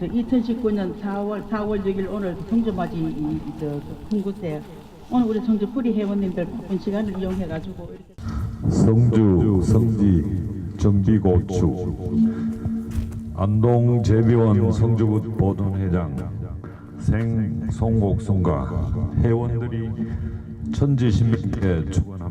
2019년 4월 4월 6일 오늘 청주맞이 이- 저 군구세 오늘 우리 청주 뿌리 회원님들 바쁜 시간을 이용해 가지고 성주 성지 정비고축 안동 재비원 성주군 보존회장 생송곡송가 회원들이 천지신명에 축원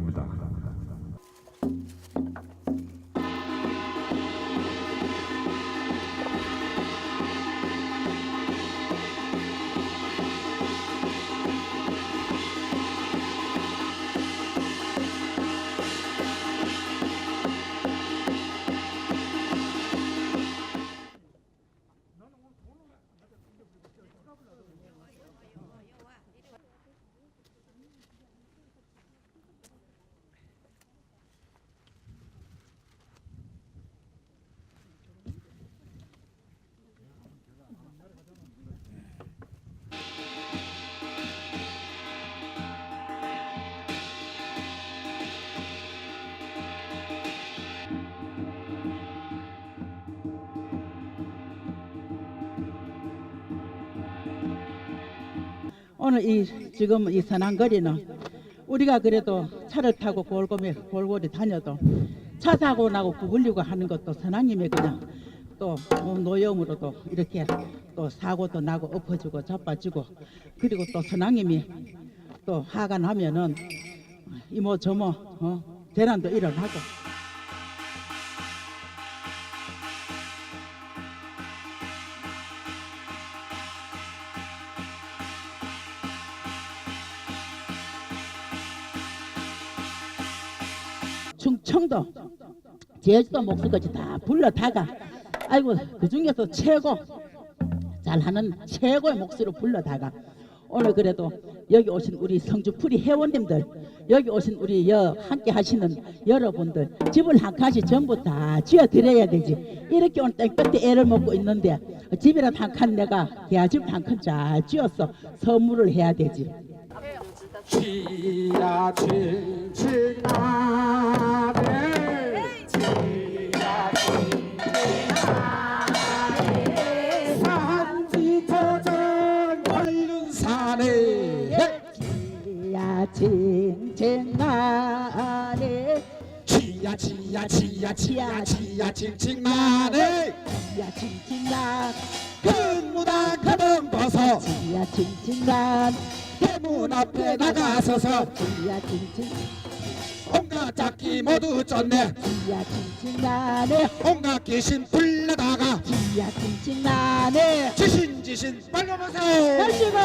오늘 이 지금 이 선안거리는 우리가 그래도 차를 타고 골고루 골고루 다녀도 차 사고 나고 구불리고 하는 것도 선왕님의 그냥 또 어, 노여움으로도 이렇게 또 사고도 나고 엎어지고 자빠지고 그리고 또 선왕님이 또 화가 나면은 이모 저모 어, 대란도 일어나고 충청도 제주도 목수까지 다 불러다가. 아이고 그 중에서 최고 잘하는 최고의 목수로 불러다가. 오늘 그래도 여기 오신 우리 성주풀이 회원님들 여기 오신 우리 여 함께 하시는 여러분들 집을 한 칸씩 전부 다 지어 드려야 되지. 이렇게 오늘 땡볕에 애를 먹고 있는데 집이라도 한 칸 내가 개집 한 칸 잘 지어서 선물을 해야 되지. 지야 칭 칭칭나네. 지야 지야 지야 지야 지야 칭칭나네. 야 칭칭나. 큰 무당 가방 벗어. 야 칭칭난 대문 앞에 나가서서 야 칭칭 온갖 잡기 모두 쫓네. 야 칭칭나네. 온갖 귀신 불러다가 야 칭칭나네. 지신 지신 빨려보세요. 가시고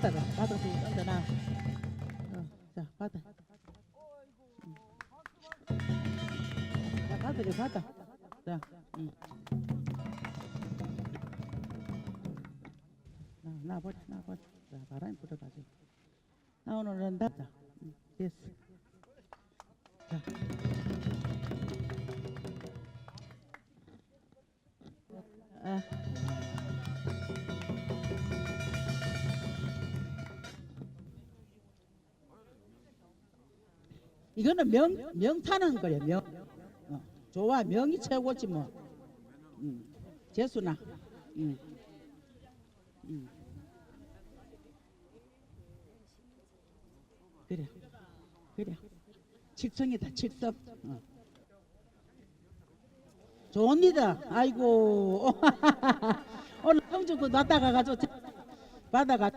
저 바다가 바다 좀 던져놔 어, 자 바다 음. 자 바다래 바다 자 음. 나, 나버려 나 이거는 명, 명 타는 거야, 명. 어, 좋아, 명이 최고지 뭐. 음, 재수나. 음. 음. 그래, 그래. 칙성이다, 칙성. 어. 좋습니다. 아이고. 오늘 성주 그 놨다가 가지고 바다가